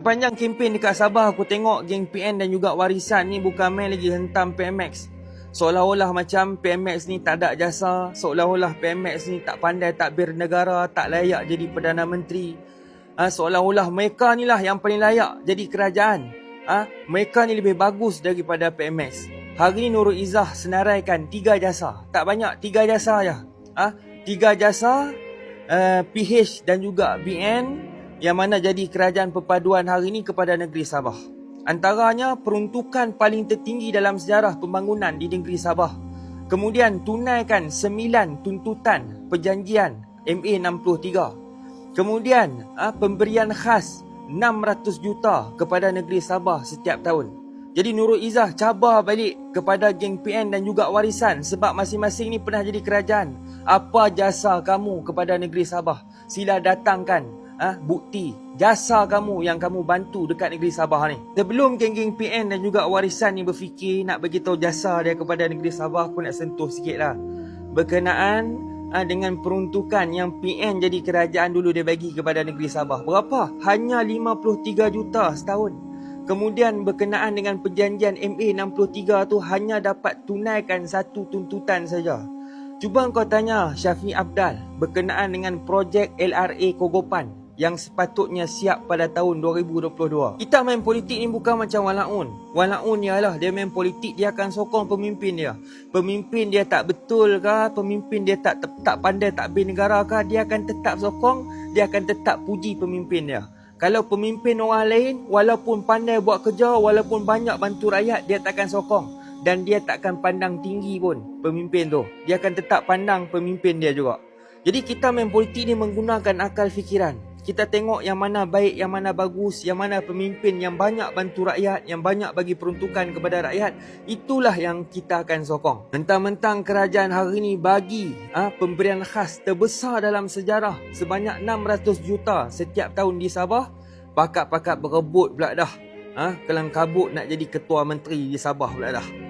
Panjang kempen dekat Sabah aku tengok geng PN dan juga warisan ni bukan main lagi hentam PMX. Seolah-olah macam PMX ni tak ada jasa, seolah-olah PMX ni tak pandai takbir negara, tak layak jadi Perdana Menteri. Ha, seolah-olah mereka ni lah yang paling layak jadi kerajaan. Ha, mereka ni lebih bagus daripada PMX. Hari ni Nurul Izzah senaraikan tiga jasa. Tak banyak, tiga jasa je. Ha, tiga jasa, uh, PH dan juga BN yang mana jadi kerajaan perpaduan hari ini kepada negeri Sabah. Antaranya peruntukan paling tertinggi dalam sejarah pembangunan di negeri Sabah. Kemudian tunaikan sembilan tuntutan perjanjian MA63. Kemudian ah, pemberian khas 600 juta kepada negeri Sabah setiap tahun. Jadi Nurul Izzah cabar balik kepada geng PN dan juga warisan sebab masing-masing ni pernah jadi kerajaan. Apa jasa kamu kepada negeri Sabah? Sila datangkan ah bukti jasa kamu yang kamu bantu dekat negeri Sabah ni. Sebelum geng-geng PN dan juga warisan ni berfikir nak bagi tahu jasa dia kepada negeri Sabah, aku nak sentuh sikitlah. Berkenaan ah, dengan peruntukan yang PN jadi kerajaan dulu dia bagi kepada negeri Sabah. Berapa? Hanya 53 juta setahun. Kemudian berkenaan dengan perjanjian MA63 tu hanya dapat tunaikan satu tuntutan saja. Cuba kau tanya Syafiq Abdal berkenaan dengan projek LRA Kogopan yang sepatutnya siap pada tahun 2022. Kita main politik ni bukan macam Walaun. Walaun ialah dia main politik dia akan sokong pemimpin dia. Pemimpin dia tak betul ke, pemimpin dia tak tak pandai takbir negara ke, dia akan tetap sokong, dia akan tetap puji pemimpin dia. Kalau pemimpin orang lain walaupun pandai buat kerja, walaupun banyak bantu rakyat, dia takkan sokong dan dia takkan pandang tinggi pun pemimpin tu. Dia akan tetap pandang pemimpin dia juga. Jadi kita main politik ni menggunakan akal fikiran kita tengok yang mana baik, yang mana bagus, yang mana pemimpin yang banyak bantu rakyat, yang banyak bagi peruntukan kepada rakyat, itulah yang kita akan sokong. Mentang-mentang kerajaan hari ini bagi ha, pemberian khas terbesar dalam sejarah sebanyak 600 juta setiap tahun di Sabah, pakat-pakat berebut pula dah. Ha, kelang kabut nak jadi ketua menteri di Sabah pula dah.